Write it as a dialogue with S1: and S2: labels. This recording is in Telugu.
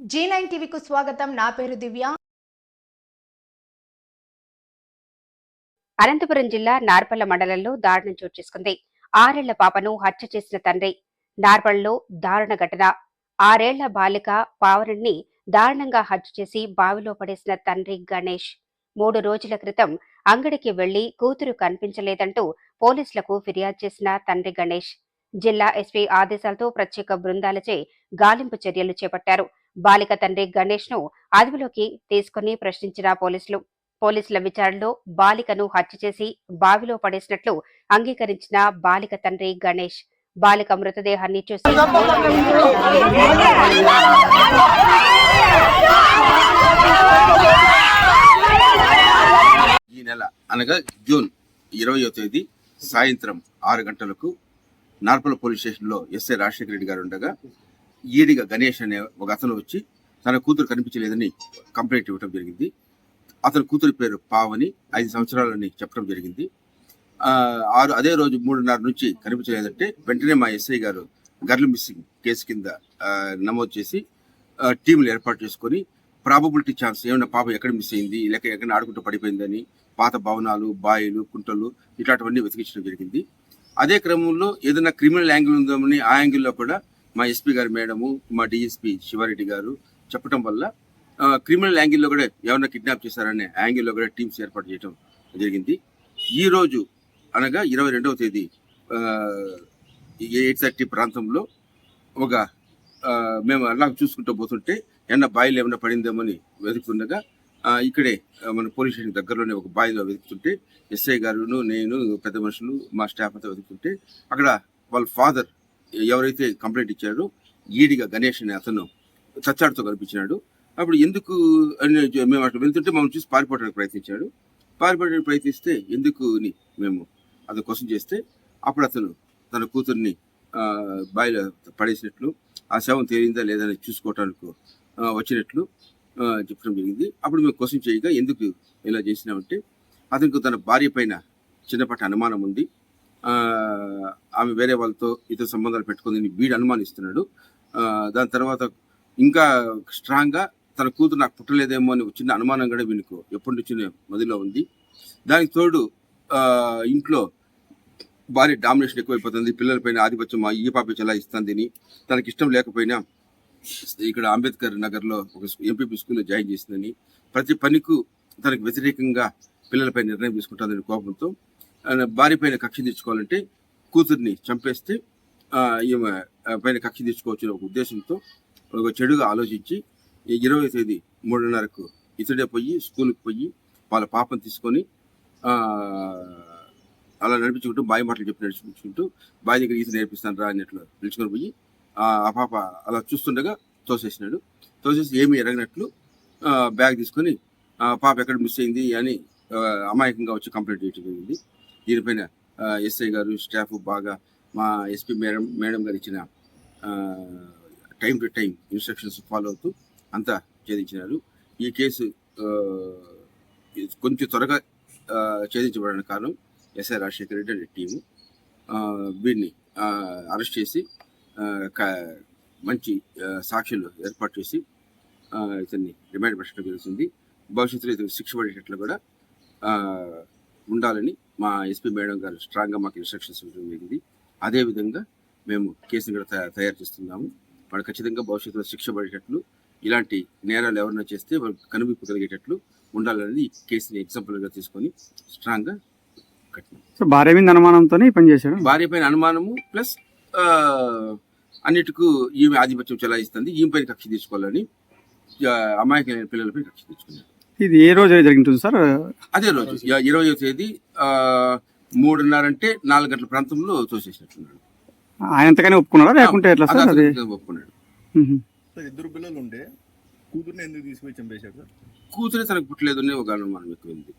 S1: జీ నైన్ టీవీకు స్వాగతం. నా పేరు దివ్య.
S2: అనంతపురం జిల్లా నార్పల్ల మండలంలో దారుణం చోటు చేసుకుంది. ఆరేళ్ళ పాపను హత్య చేసిన తండ్రి. నార్పల్లో దారుణ ఘటన. ఆరేళ్ళ బాలిక పావనుణ్ణి దారుణంగా హత్య చేసి బావిలో పడేసిన తండ్రి గణేష్. మూడు రోజుల క్రితం అంగడికి వెళ్ళి కూతురు కనిపించలేదంటూ పోలీసులకు ఫిర్యాదు చేసిన తండ్రి గణేష్. జిల్లా ఎస్పీ ఆదేశాలతో ప్రత్యేక బృందాలచే గాలింపు చర్యలు చేపట్టారు. బాలిక తండ్రి గణేష్ను అదుపులోకి తీసుకుని ప్రశ్నించిన పోలీసులు పోలీసుల విచారణలో బాలికను హత్య చేసి బావిలో పడేసినట్లు అంగీకరించిన బాలిక తండ్రి గణేష్. బాలిక మృతదేహాన్ని చూసి
S3: ఈ నెల అనగా జూన్ ఇరవయో తేదీ సాయంత్రం ఆరు గంటలకు నార్పల పోలీస్ స్టేషన్లో ఎస్ఐ రాజశేఖర రెడ్డి గారు ఉండగా ఈడిగా గణేష్ అనే ఒక అతను వచ్చి తన కూతురు కనిపించలేదని కంప్లైంట్ ఇవ్వడం జరిగింది. అతని కూతురి పేరు పావని. ఐదు సంవత్సరాలని చెప్పడం జరిగింది. ఆరు అదే రోజు మూడున్నర నుంచి కనిపించలేదంటే వెంటనే మా ఎస్ఐ గారు గర్ల్ మిస్సింగ్ కేసు కింద నమోదు చేసి టీంలు ఏర్పాటు చేసుకొని ప్రాబబిలిటీ ఛాన్స్ ఏమైనా పాప ఎక్కడ మిస్ అయింది లేక ఎక్కడ ఆడుకుంటూ పడిపోయిందని పాత భవనాలు బాయిలు కుంటలు ఇట్లాంటివన్నీ వెతికించడం జరిగింది. అదే క్రమంలో ఏదైనా క్రిమినల్ యాంగిల్ ఉందామని ఆ యాంగిల్లో కూడా మా ఎస్పీ గారు మేడము మా డిఎస్పీ శివారెడ్డి గారు చెప్పడం వల్ల క్రిమినల్ యాంగిల్లో కూడా ఎవరైనా కిడ్నాప్ చేశారనే యాంగిల్లో కూడా టీమ్స్ ఏర్పాటు చేయడం జరిగింది. ఈ రోజు అనగా ఇరవై రెండవ తేదీ ఎయిట్ థర్టీ ప్రాంతంలో ఒక మేము అలా చూసుకుంటూ పోతుంటే ఏమన్నా బాయిలు ఏమైనా పడిందేమని వెతుకుతుండగా ఇక్కడే మన పోలీస్ స్టేషన్ దగ్గరలోనే ఒక బాయిలో వెతుకుతుంటే ఎస్ఐ గారును నేను పెద్ద మనుషులు మా స్టాఫ్ అంతా వెతుకుతుంటే అక్కడ వాళ్ళ ఫాదర్ ఎవరైతే కంప్లైంట్ ఇచ్చారో ఈడిగా గణేష్ అనే అతను చచ్చాడుతో కనిపించినాడు. అప్పుడు ఎందుకు అని మేము అట్లా వెళ్తుంటే మమ్మల్ని చూసి పారిపోవడానికి ప్రయత్నించాడు. పారిపోవడానికి ప్రయత్నిస్తే ఎందుకు అని మేము అతను కోసం చేస్తే అప్పుడు అతను తన కూతుర్ని బాయిలో పడేసినట్లు ఆ శవం తేలిందా లేదా అని చూసుకోవటానికి వచ్చినట్లు చెప్పడం జరిగింది. అప్పుడు మేము క్వశ్చన్ చేయగా ఎందుకు ఇలా చేసినామంటే అతనికి తన భార్య పైన చిన్నపాటి అనుమానం ఉంది. ఆమె వేరే వాళ్ళతో ఇతర సంబంధాలు పెట్టుకుందని వీడు అనుమానిస్తున్నాడు. దాని తర్వాత ఇంకా స్ట్రాంగ్గా తన కూతురు నాకు పుట్టలేదేమో అని చిన్న అనుమానం కూడా వీనికి ఎప్పటి నుంచి మదిలో ఉంది. దానికి తోడు ఇంట్లో భార్య డామినేషన్ ఎక్కువైపోతుంది. పిల్లలపైన ఆధిపత్యం మా ఈ పాప చాలా ఇస్తుందని తనకి ఇష్టం లేకపోయినా ఇక్కడ అంబేద్కర్ నగర్లో ఒక ఎంపీపీ స్కూల్లో జాయిన్ చేసిందని ప్రతి పనికి తనకు వ్యతిరేకంగా పిల్లలపై నిర్ణయం తీసుకుంటుందని కోపంతో భార్య పైన కక్ష తీర్చుకోవాలంటే కూతుర్ని చంపేస్తే ఈమె పైన కక్ష తీర్చుకోవచ్చు ఒక ఉద్దేశంతో ఒక చెడుగా ఆలోచించి ఈ ఇరవై తేదీ మూడున్నరకు ఇతడే పోయి స్కూల్కి పోయి వాళ్ళ పాపను తీసుకొని అలా నడిపించుకుంటూ బావి మాటలు చెప్పి నడిపించుకుంటూ బావి దగ్గర ఈత నేర్పిస్తాను రా అన్నట్లు పిలుచుకొని పోయి ఆ పాప అలా చూస్తుండగా తోసేసినాడు. తోసేసి ఏమీ ఎరగనట్లు బ్యాగ్ తీసుకొని ఆ, పాప ఎక్కడ మిస్ అయింది అని అమాయకంగా వచ్చి కంప్లైంట్ చేయడం జరిగింది. దీనిపైన ఎస్ఐ గారు స్టాఫ్ బాగా మా ఎస్పీ మేడం మేడం గారు ఇచ్చిన time to time instructions follow అవుతూ అంతా ఛేదించినారు. ఈ కేసు కొంచెం త్వరగా ఛేదించబడిన కారణం ఎస్ఐ రాజశేఖర రెడ్డి అనే టీము. వీరిని అరెస్ట్ చేసి క- మంచి సాక్షులు ఏర్పాటు చేసి ఇతన్ని రిమాండ్ పెట్టడం జరుగుతుంది భవిష్యత్తులో ఇతను శిక్ష పడేటట్లు కూడా ఉండాలని మా ఎస్పీ మేడం గారు స్ట్రాంగ్గా మాకు ఇన్స్ట్రక్షన్స్ ఇవ్వడం జరిగింది. అదేవిధంగా మేము కేసును కూడా తయా- తయారు చేస్తున్నాము. వాడు ఖచ్చితంగా భవిష్యత్తులో శిక్ష పడేటట్లు ఇలాంటి నేరాలు ఎవరైనా చేస్తే వాళ్ళకి కనువిప్పు కలిగేటట్లు ఉండాలనేది ఈ కేసుని ఎగ్జాంపుల్గా తీసుకొని స్ట్రాంగ్గా కట్టినాం.
S4: సో భార్య మీద అనుమానంతో పని చేశాడు
S3: భార్య పైన అనుమానము ప్లస్ అన్నిటికూ ఈమె ఆధిపత్యం చెలాయిస్తుంది ఈమె పైన కక్ష తీసుకోవాలని ఆ, అమాయకమైన పిల్లలపై కక్ష తెచ్చుకున్నారు
S4: ఇది ఏ రోజు జరుగుతుంది సార్?
S3: అదే రోజు ఇ- ఇరవయో తేదీ ఆ, మూడున్నర అంటే నాలుగు గంటల ప్రాంతంలో తోసేసినట్టున్నాడు.
S4: ఆయన ఎంతగానే ఒప్పుకున్నారా లేకుంటే ఎట్లా సార్ అది
S3: ఒప్పుకున్నాడు.
S5: ఇద్దరు పిల్లలు ఉండే కూతుర్ని ఎందుకు తీసుకుపోయి చంపేశాడు సార్?
S3: కూతురే తనకు పుట్టలేదు అని ఒక అనుమానం ఎక్కువైంది.